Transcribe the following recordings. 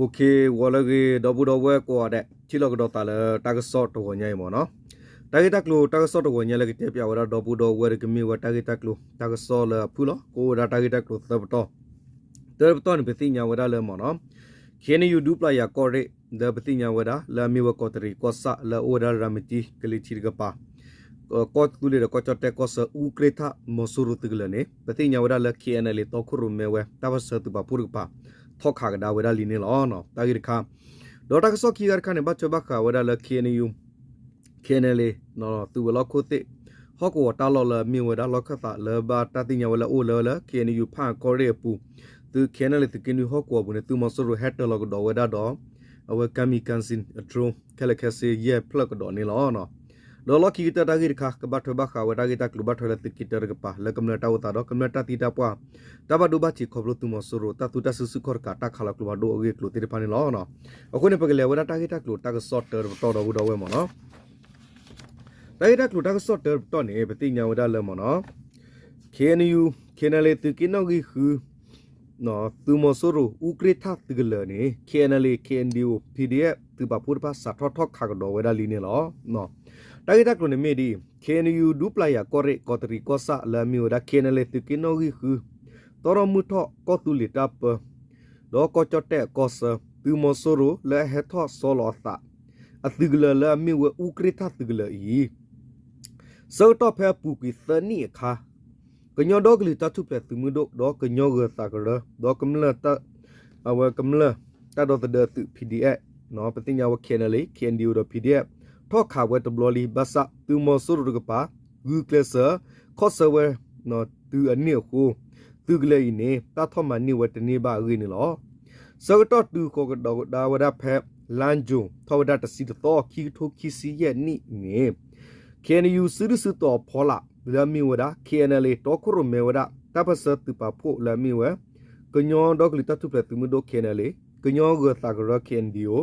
โอเควอลเลกดอบูดอเวกัวเดချိလောကတော့တာလတာကဆော့တော့ညိုင်မောနော်တာဂီတက်လိုတာကဆော့တော့ညိုင်လည်းကပြဝရဒဘူဒဝရကမီဝတာဂီတက်လိုတာကဆော့လဖူလောကိုဒါတာဂီတက်လိုသဘတော့တဘတော့နပတိညာဝရလဲမောနော်ခေနယူဒူပလာယာကောရဲဒပတိညာဝရလာမီဝကောတရီကောဆာလာအိုဒါရမတီကလီချီကပါကောတူလေကောချတက်ကောဆာဥကရထမဆူရုတကလနေပတိညာဝရလခေနလေတော့ခုရုမဲဝဲတဘဆတူပါပူရပါ ထောက်ခါကဒါဝရလီနေလောနော်တာဂီခါဒေါ်တာကဆော့ကီဂါခါနေဘတ်ချဘခါဝဒါလခေနေယူခေနေလေနော်သူဝလခုတိဟောကောတာလော်လမြင်ဝဒါလော်ခတာလဘာတတိညာဝလအိုလလခေနေယူဖာကောရဲပူသူခေနေလေတကင်းယူဟောကောဘူးနေသူမဆရဟက်တလော်ကောဝဒါတော့အဝကမီကန်စင်အထရုံကလခဆေယေပလကတော့နေလောနော် လော်လကီတတာဂိခါကဘတ်ဘခါဝဒါဂိတကလဘတ်ထလတကီတရကပါလကမနတာဝတာတော့ကမနတာတီတာပွားတဘဒုဘချီခေါပလို့သူမဆရတတူတဆဆုခေါ်ကာတာခါလကလဘဒိုအဂေကလိုတိဖာနေလောနော်အခုနေပကလေဝဒါတာဂိတကလိုတာကဆော့တာတော်တော်ဘူးတော့ဝဲမနော်တာဂိတကလိုတာကဆော့တာတော့နေပတိညာဝဒါလဲမနော်ခေနယူခေနလေတကိနောဂီခူနော်သူမဆရဥကရထတကလနေခေနလေခေန်ဒီယို PDF သူပါပူပါစာထော့ထော့ခါကတော့ဝဒါလီနေလောနော် တာဂိတကလိုနေမေဒီခေနယူဒူပလာယာကောရဲကောတရီကောဆာလာမီယိုဒါခေနလေတကိနောဂီခူတော်ရမှုထော့ကောတူလီတပ်တော့ကောချတဲ့ကောဆာသူမဆရလဲဟက်ထော့ဆောလောတာအတိဂလလာမီဝဥကရထတကလီစောတော့ဖဲပူကီသနီခါကညောဒောကလီတထုပလက်သူမှုတော့တော့ကညောဂတာကရတော့ကမလတအဝကမလတတော့တဲ့သူ PDF နော်ပတိညာဝခဲနလေခဲန်ဒီယိုတော့ PDF ထောက်ခါဝဲတဘလလီဘဆာသူမဆရကပါဂူကလဆာခော့ဆဝဲနော်သူအနည်းကိုသူကလေးနေတထမနိဝတနေပါရင်းလောစောတော့တူကိုကတော့ဒါဝရဖက်လန်ဂျုံထောဝဒတစီတော့ခီထိုခီစီရဲ့နိနေကေနယူစရစတော့ဖောလာလမီဝဒ KNL တော့ခရမေဝဒတပစတူပါဖို့လမီဝကညောတော့ကလီတတုပလက်သူမတော့ KNL ကညောဂသကရ KNDO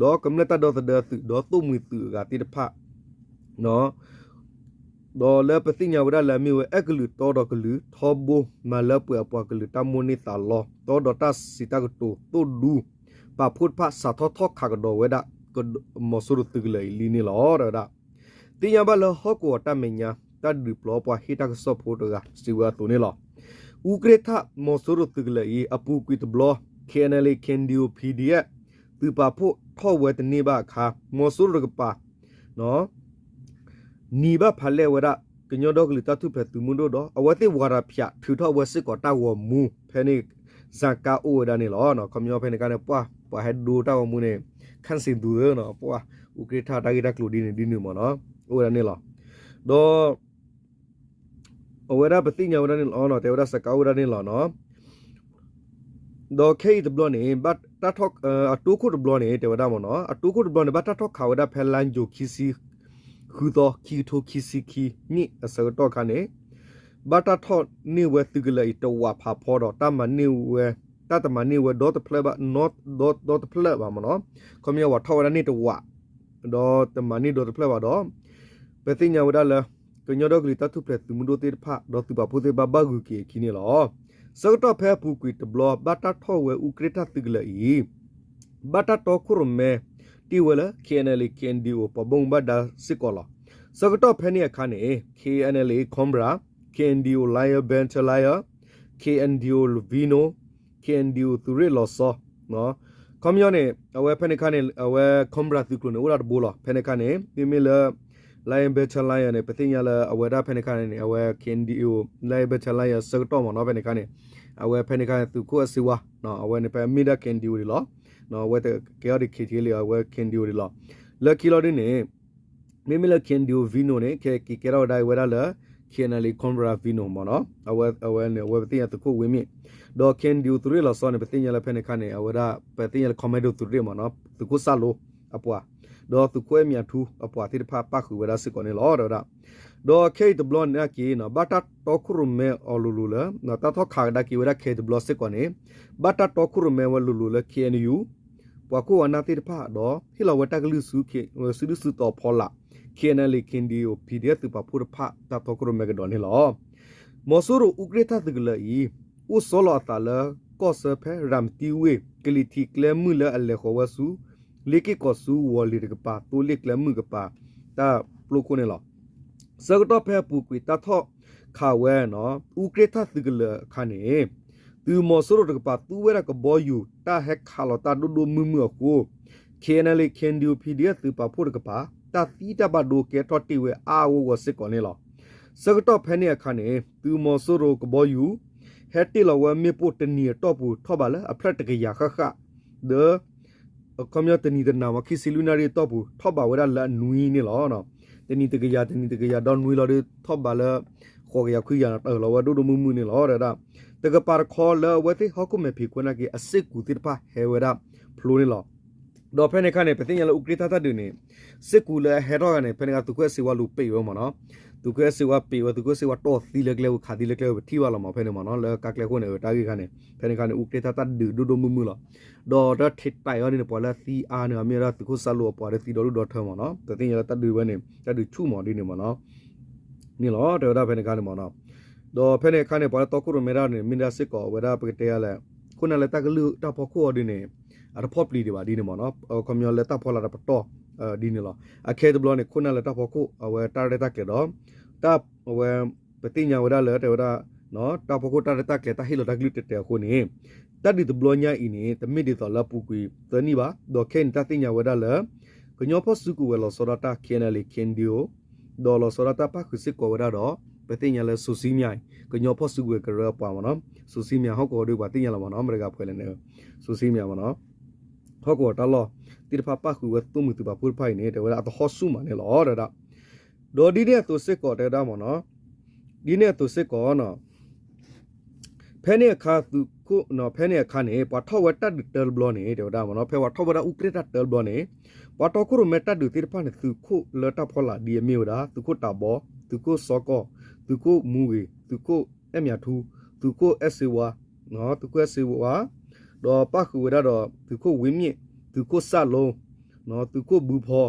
တော့ကမ္လတတော့တဲ့သူတော့တုံမီသူကတိတဖနော်တော့လပတိညာဝဒလမီဝအကလူတော့တော့ကလူထောဘမလပွားပွားကလူတမွနီတာလောတော့တော့တစီတကတူတူဒူပါဖုတ်ဖစာထောထောခါကတော့ဝဒကမဆရတုကလေလီနီလောရဒါတင်ယဘလဟကောတမညာတဒူပလောပွားဟိတကဆော့ဖို့တကစီဝါတူနီလောဥကရထမဆရတုကလေအပူကွီတဘလ KNL Kendio PDF သူပါဖို့ ထောဝဲတနေပါခါမောဆူရကပါနော်နီဘဖလဲဝရကညောတော့ကလတထုဖက်သူမွန်းတော့အဝတိဝါရဖျထူထောဝဲစစ်ကောတာဝမူဖဲနေဇာကာအိုဒါနေလောနော်ခမျောဖဲနေကနေပွားပွားဟက်ဒူတာဝမူနေခန့်စင်သူရနော်ပွားဥကရထတာဂီတာကလိုဒီနေဒီနေမနော်အိုဒါနေလောတော့အဝရပတိညာဝရနေလောနော်တေဝရစကာဝရနေလောနော် တော့ခေတ်ဘလနေဘတ်တထောက်အတူခုဘလနေတေဝဒမနော်အတူခုဘလနေဘတ်တထောက်ခါဝဒဖဲလန်ဂျိုခီစီခူတော့ခီထိုခီစီခီနိအစတော့ခနဲ့ဘတ်တထောက်နေဝဲသူကလေးတော့ဝါဖာဖောတော့တမနေဝဲတတမနေဝဲ dot play ဘ not dot dot play ပါမနော်ခမရဝထောက်ရနေတော့ဝါတော့တမနေ dot play ပါတော့ပသိညာဝဒလာ ကညတော့ကလေးတထုပလက်သူမတို့တေဖာတော့သူပါပိုတေဘဘဂူကီခီနေလောစောတော့ဖဲပူကွီတဘလဘတ်တာထောဝဲဥကရထတိကလေဘတ်တာတော့ခုရမဲတီဝဲလ KNL KNDO ပဘုံဘဒါစစ်ကောလာစောတော့ဖဲနေခါနေ KNL Combra KNDO Liar Benchlier KNDO Vino KNDO သူရလောဆောနော်ကွန်မြူနေအဝဲဖဲနေခါနေအဝဲ Combra သူကလို့နေဝရဘောလာဖဲနေခါနေပြမီလာ lion better lion နဲ့ပသိညာလာအဝဲဒါဖဲနေခါနေအဝဲ KNDO lion better lion စကတော့မနော်ဖဲနေခါနေအဝဲဖဲနေခါသူကိုအစီဝါနော်အဝဲနေပဲမီဒါ KNDO ဒီလောနော်ဝဲတဲ့ chaotic KT လေးအဝဲ KNDO ဒီလော lucky lot နေမိမိလ KNDO vino နဲ့ခဲကီကေရောဒိုင်ဝဲဒါလာ KNL Conbra vino မနော်အဝဲအဝဲနေဝဲပသိညာသူကိုဝင်းမြင့်တော့ KNDO သူရလောစောနေပသိညာလာဖဲနေခါနေအဝဲဒါပသိညာ commando သူရမနော်သူကိုစလို့ အပွားဒေါ်သူခွဲမြထူအပွားတိဖာပတ်ခုဝရစစ်ကောနေလောတော့ဒေါ်ခေတဘလနကီနဘတာတောခရုမဲအလူလူလာနတထခါဒကီဝရခေတဘလစစ်ကောနေဘတာတောခရုမဲဝလူလူလာ KNU ပွားကိုအနာတိဖာတော့ဟီလဝတကလူစုခေစုလူစုတော်ဖောလာ KNL KNDO PDF သူပါဖုရဖာတတောခရုမဲကဒေါ်နေလောမောဆူရဥကရထတကလီဥစောလာတလာကောဆဖဲရမ်တီဝေကကလီတီကလမှုလအလေခေါ်ဝဆူ လေကေကောဆူဝလီရကပါတိုလေကလမှုကပါတာပလိုကိုနေလောစကတော့ဖဲပူကွီတာထော့ခါဝဲနော်ဥကရထသကလခါနေသူမောဆရကပါသူဝဲရကဘောယူတာဟက်ခါလောတာဒိုဒိုမှုမှုကိုခေနလေခင်ဒီယိုပီဒီယသူပါဖို့ကပါတာသီတဘဒိုကေထော့တီဝဲအာဝဝစစ်ကောနေလောစကတော့ဖဲနေခါနေသူမောဆရကဘောယူဟက်တီလောဝဲမေပိုတနီတော့ပူထော့ပါလေအဖရက်တကရခခဒေ ကမြတနီဒနာမခိစီလူနာရီတော့ပူထော့ပါဝဲလာနွီနေလောနော်တနီတကရတနီတကရဒေါ်နွီလောရီထော့ပါလေခေါ်ရခွေရတော့လောဝဒိုဒိုမှုမှုနေလောရတာတကပါခေါ်လဝတိဟခုမေဖီကွနာကေအစစ်ကူတိပါဟဲဝရဖလိုနေလောဒေါ်ဖဲနေခနဲ့ပသိညာလဥကရိသတတုနေစစ်ကူလဟဲတော့ကနေဖဲနေကသူခွဲစီဝလူပိတ်ရောမနော် သူကစီဝပေဝသူကစီဝတော့သီလကလေခါသီလကလေထီဝလာမဖဲနေမနော်လကကလေခုနေတာကြီးခနဲ့ဖဲနေခနဲ့ဥကရိသတဒူဒိုဒိုမှုမှုလောဒေါ်ဒထစ်တိုင်ရောနေပေါ်လာသီအာနေအမေရာသူကဆလောပေါ်တဲ့သီတော်လူတော်ထမနော်တသိညာတဒူဝဲနေတဒူချုမော်ဒီနေမနော်နီလောဒေါ်ဒါဖဲနေခနဲ့မနော်ဒေါ်ဖဲနေခနဲ့ပေါ်တော့ကုရမေရာနေမင်ဒါစစ်ကောဝဲဒါပကတဲရလဲခုနလည်းတကလူတော့ပေါ်ခေါ်ဒီနေအရဖော့ပလီဒီပါဒီနေမနော်ကွန်မြူလက်တာဖော်လာတော့ တော့ဒီနေလောအခဲဒဘလနေခုနလည်းတော့ပေါ်ခုဝဲတာရတက်ကေတော့တပ်ဝဲပတိညာဝဒလဲတေဝဒနော်တပ်ပေါ်ခုတာရတက်ကေတာဟီလိုတက်လူတက်တဲခုနေတတ်ဒီဒဘလညာအင်းနေတမီဒီတော့လပူကွီတနီပါဒေါ်ခင်တတိညာဝဒလဲကညောဖစုကူဝဲလောစောရတာခဲနယ်လီခင်ဒီယိုဒေါ်လောစောရတာပါခုစစ်ကောဝဒတော့ပတိညာလဲဆူစီမြိုင်ကညောဖစုကူကရပါမနော်ဆူစီမြိုင်ဟောက်ကောတို့ပါတိညာလာမနော်မရကဖွဲလဲနေဆူစီမြိုင်မနော် ဟောက်ကောတလောတိဖပါခုဝတုမှုတူပါပူဖိုင်နေတယ်ဝဲအတဟောဆုမနေလောရတာဒေါ်ဒီတဲ့သူစစ်ကောတဲ့တာမနော်ဒီနဲ့သူစစ်ကောနော်ဖဲနေခါသူခုနော်ဖဲနေခါနေပထောဝတ်တက်တယ်ဘလောနေတယ်ဒါမနော်ဖဲဝထောဝရဥကရတက်တယ်ဘလောနေပတောခုရမက်တက်ဒူတိဖာနေသူခုလတာဖောလာဒီမေဝဒါသူခုတာဘောသူခုစောကောသူခုမူဝေသူခုအမြထူသူခုအစီဝါနော်သူခုအစီဝါ တော့ပခုဝရတော့သူခုဝင်းမြင့်သူခုစလုံးနော်သူခုဘူးဖော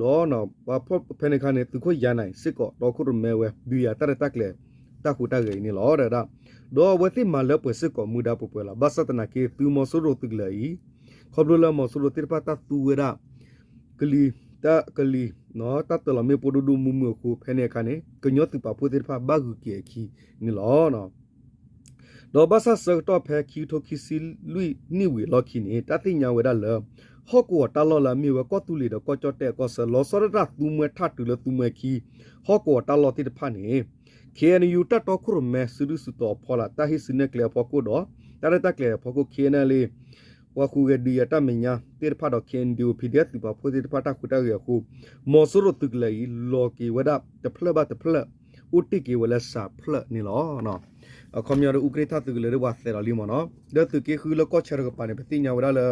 ဒေါ်နော်ဘာဖောဖနေခါနေသူခုရနိုင်စစ်ကောတော့ခုရမဲဝဲဘီယာတရတက်လေတခုတကေနေလောရတာဒေါ်ဝသိမလပစစ်ကောမူဒါပပွလာဘသတနာကေသူမဆရတုကလေခေါပလလမဆရတိပတာသူဝရကလီတာကလီနော်တတ်တလမေပိုဒူမူမူခုဖနေခါနေကညောတိပပူတိဖာဘာဂူကေခီနေလောနော် ဒေါ်ဘဆဆတော့ဖဲခီထိုခီစီလူနိဝေလော်ခီနေတတိညာဝရလောဟော့ကောတလော်လာမြေဝကောတူလီတော့ကောကြော့တဲ့ကောဆလောဆရတာသူမွေထတူလသူမွေခီဟော့ကောတလော်တိတဖာနေ KNU တတ်တော့ခုရမဲဆူလူစတော့ဖောလာတာဟိစနေကလေဖောကိုတော့တရတကလေဖောကို KNL ဝခုကဒီယတမညာတေဖာတော့ KNU ဖိဒက်ဒီပါဖိုဒီဖာတာခုတာရခုမောဆရတုကလေလောကီဝဒတဖလဘတဖလဥတိကေဝလစာဖလနီလောနော် အခေါမြရဥကရထတုကလေဝါဆယ်လီမနော်ဒတ်ကေခူလကောချရကပါနေပတိညာဝရလာ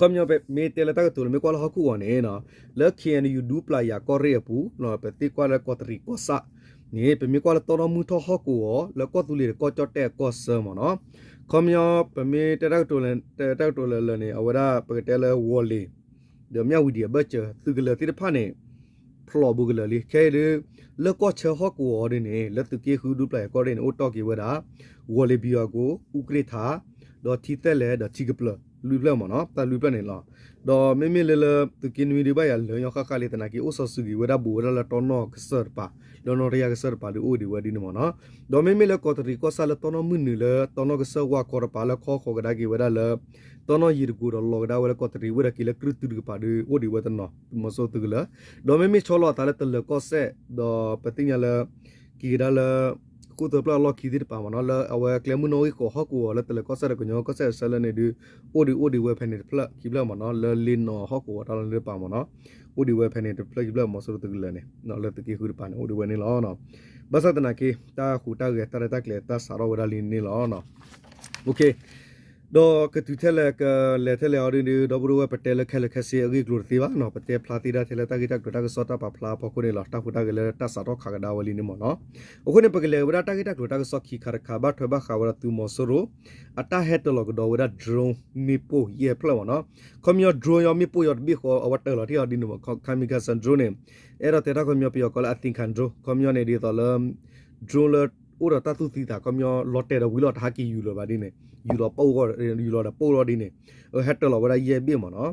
ကမ္ညပဲမေတေလတကတူလမေကောလဟကူဝနေနော်လက် KNU ဒူပလာယာကောရေပူနော်ပတိကွာလကောတရီကောဆာနေပမေကောလတော်မှုထဟကူဝလကောတူလီကောချတဲ့ကောဆမနော်ခမယပမေတရက်တူလတရက်တူလလနေအဝရပကတဲလဝော်လီဒမြဝီဒီဘချသူကလတိဖာနေ ဖလောဘူကလလီခဲရလကောချဟကူဝရနေလက်တကေခူဒူပလာကောရင်အိုတော့ကေဝရာဝော်လီဘီယာကိုဥကရထာဒေါ်တီတက်လေဒေါ်ချီကပလလူပလမနော်တလူပလနေလားဒေါ်မေမေလေလသူကင်းဝီဒီဘယာလောခခလေးတနာကီအိုဆဆူဂီဝဒဘူရလတော်နောကဆာပါလောနောရယာကဆာပါလူအိုဒီဝဒီနမနော်ဒေါ်မေမေလေကောတရီကောဆာလတော်နောမွနီလေတော်နောကဆာဝါကောရပါလခောခောကဒါကီဝဒလတော်နောယီရကူရလောကဒါဝလကောတရီဝဒကီလကရတူကပါဒီအိုဒီဝဒနော်မဆိုတူကလဒေါ်မေမေချောလောတာလတလကောဆက်ဒေါ်ပတိညာလကီဒါလ กูตัวปลาล็อกคีดิปามันละเอาไว้เคลมุนโอ้ยก็ฮอกูละแต่ละก็เสร็จก็ยอก็เสร็จเสร็จเนี่ยดูโอ้ดีโอ้ดีเว็บเพนเนตพละคีบละมันละลินนอฮอกูตอนเรือปามันละโอ้ดีเว็บเพนเนตพละคีบละมันสุดตึกเลยเนี่ยนอละตึกคือปานโอ้ดีเว็บนี่ละเนาะบาสัตนาคีตาหูตาเกตาเรตาเกลตาสารวดาลินนี่ละเนาะโอเค တော့ကတူထဲလကလေထဲလေအော်ဒီဒဘရဝပတဲလခဲလခစီအဂီကလူတီပါနော်ပတဲဖလာတီဒါထဲလတာဂီတက်ဒတာကစောတာပါဖလာပခုနေလာတာဖူတာကလေတာစာတော့ခါကဒါဝလီနေမနော်အခုနေပကလေဝရတာဂီတက်ဒတာကစောခီခါခါဘာထွဘခါဝရတူမဆရိုအတာဟက်တလကဒဝရဒရုံမီပိုယေဖလာမနော်ခမယဒရုံယမီပိုယဘီခောအဝတ်တယ်လတီအဒီနမခမီကဆန်ဒရုံနေအဲ့တော့တေတာခမယပြကလအသင်ခံဒရုခမယနေဒီတလဒရုံလ အိုရတတုတီတာကမျောလော်တဲတော့ဝီလော်တာကီယူလောပါဒီနေယူလောပိုကောယူလောတာပိုလောဒီနေဟက်တလောဝရယေပြမနော်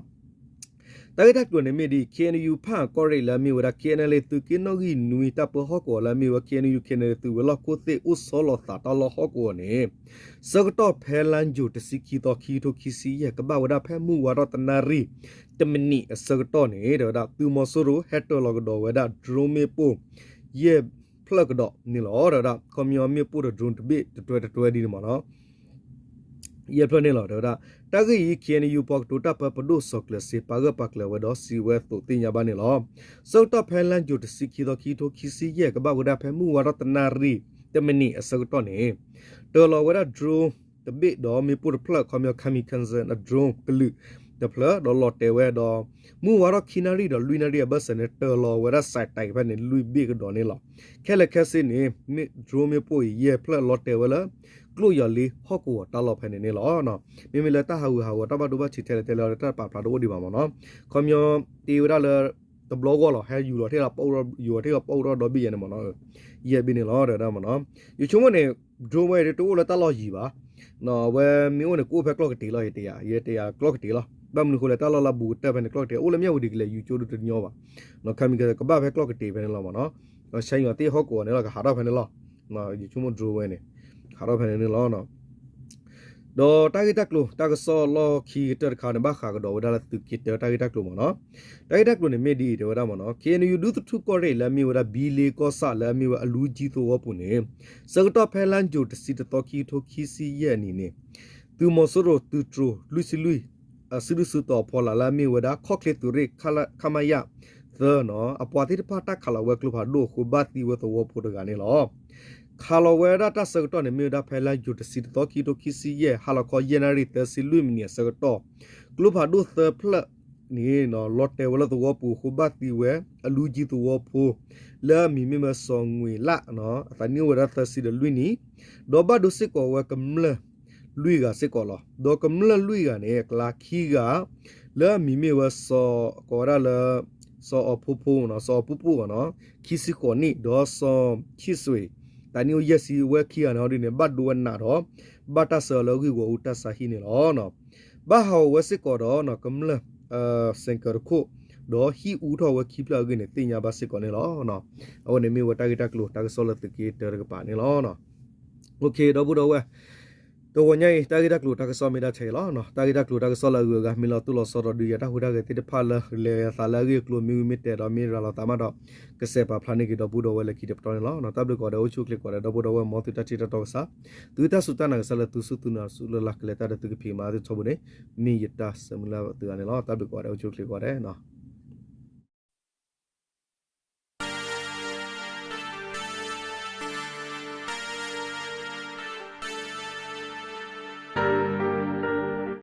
တာဂက်တက်တွနေမီဒီ KNU ဖန်ကောရိလာမီဝရ KNL သူကင်းနိုဂီနူီတပ်ပဟောကောလာမီဝ KNU KNL သူဝလကိုသေဥဆောလတာတလဟောကောနေစကတော့ဖဲလန်ဂျူတစီကီတော့ခီတိုခီစီရဲ့ကပဝဒဖဲမှုဝရတနာရီတမနီစကတော့နေတော့သူမဆိုရိုဟက်တလောကတော်ဝဒဒရိုမေပိုယေ ဖလကတော့နီလောရတာကွန်မြူမီပိုဒဒရွန်တဘစ်တွဲတွဲဒီမှာနော်ယေဖလနေလောတော့တာဂီခီအန်ယူပေါကတိုတာပပဒိုဆော့ကလစီပါဂပကလဝဒစီဝဲတိုတင်ညာဘာနေလောစောတော့ဖဲလန်ဂျူတစီကီတော့ခီတိုခီစီရဲ့ကပဝဒဖဲမှုဝရတနာရီတမနီအစကတော့နေတော်လောဝဒဒရိုတဘစ်တော့မီပိုဖလကွန်မြူခမီကန်ဇန်အဒရုံကလူ တဖလဒေါ်လော်တေဝဲတော့မူဝါရခီနာရီတော့လူနာရီဘတ်စနဲ့တော်လော်ဝရဆိုင်တိုင်ဖက်နေလူဘီကတော့နေလောခဲလက်ခဲစင်းနေမီဒရိုမီပိုရဲ့ဖလလော်တေဝဲလာကလို့ရလီဟော့ကိုတာလော်ဖက်နေနေလောနော်မိမိလက်တဟာဝဟာဝတဘဒဘချီတဲတဲလော်တပါပါတော့ဒီပါမနော်ကွန်မြူတီဝရလတဘလော့ကောလော်ဟဲယူလော်ထဲလာပေါရယူထဲကပေါရတော့ဘီရနေမနော်ရဲ့ဘီနေလော်တဲ့မနော်ယူချုံမနေဒရိုမဲတိုးလတလော်ကြီးပါနော်ဝဲမျိုးနေကိုဖက်ကလော့ကတီလော်ရတရားရတရားကလော့ကတီလော် ဘမ်နခုလေတလလဘူတက်ဘန်ကလော့တေအိုလမြဝဒီကလေယူချိုဒတညောပါနော်ခမီကကဘဘကလော့တေဘန်လောမနော်နော်ဆိုင်ရတေဟောကောနေလောကဟာရဖန်လောနော်ယူချုံမဒရိုဝဲနေဟာရဖန်နေလောနော်ဒေါ်တာဂီတက်လိုတာကဆောလော်ခီတက်ခါနဘခါကတော့ဝဒါလတုကီတက်တာဂီတက်လိုမနော်တာဂီတက်လိုနေမေဒီဒေဝဒါမနော် KNU ဒုထုကောရဲလမီဝဒါဘီလေကောဆာလမီဝအလူကြီးသောဝပုန်နေစကတော့ဖဲလန်ဂျိုတစီတတော်ခီထိုခီစီရဲ့အနေနဲ့သူမဆိုရိုသူထရလူစီလူ အစရုစတော့ဖော်လာလာမီဝဒါခော့ကလီတူရိခလာခမယသနော်အပွားတိဖာတာခလာဝဲကလဖာဒိုခုဘတ်တီဝတော်ဝပိုတကနေလောခါလဝဲရတာစကတော့နေမြေဒါဖဲလာဂျူတစီတော့ကီတိုကီစီရဲ့ဟာလကောယနာရီတစီလူမီနီစကတော့ကလဖာဒိုသ ဖလနီနော်လော့တဲဝလတော်ပူခုဘတ်တီဝဲအလူဂျီတော်ပူလာမီမီမဆောင်းငွေလာနော်အတနီဝရတစီဒလူနီဒေါ်ဘဒုစစ်ကောဝဲကမလလွီကစစ်ကောလောဒေါ်ကမလလွီကနေကလာခီကလာမီမီဝဆောကောရလာဆောအဖူဖူနော်ဆောပူပူနော်ခီစစ်ကောနိဒေါ်ဆောချစ်ဆွေတန်နီယစီဝဲခီရနော်ဒီနေဘတ်ဒူဝနာတော့ဘတ်တဆလောဂီကိုဥတဆာဟီနေလောနော်ဘာဟောဝစစ်ကောတော့နော်ကမလအာစင်ကာခုတော့ဟီဦးတော်ဝခိပလာကင်းတင်ညာဘစစ်ကောနေလောနော်အဝနေမီဝတာဂီတကလိုတာကဆောလတကီတရကပါနေလောနော်โอเคတော့ဘူးတော့ဝဲ တော့ဝညိုင်တာဂီတကလိုတာကဆောမီတာချေလောနော်တာဂီတကလိုတာကဆောလာဂူကမီလောတူလောဆောရဒူရတာဟူတာကတိတဖာလလေဆာလာဂီကလိုမီမီတဲတော့မီရာလာတာမတော့ကစဲပါဖလာနေကတော့ဘူးတော့ဝဲလက်ကီတပတော်လောနော်တပ်လကောတော့ချုကလကောတော့ဘူးတော့ဝဲမောတူတချီတော့ဆာသူတဆူတနာကဆလာသူစုတူနာဆူလလကလေတာတကဖီမာတဲ့ချဘနေမီယတာဆမလာတူအနေလောတပ်လကောတော့ချုကလကောတယ်နော်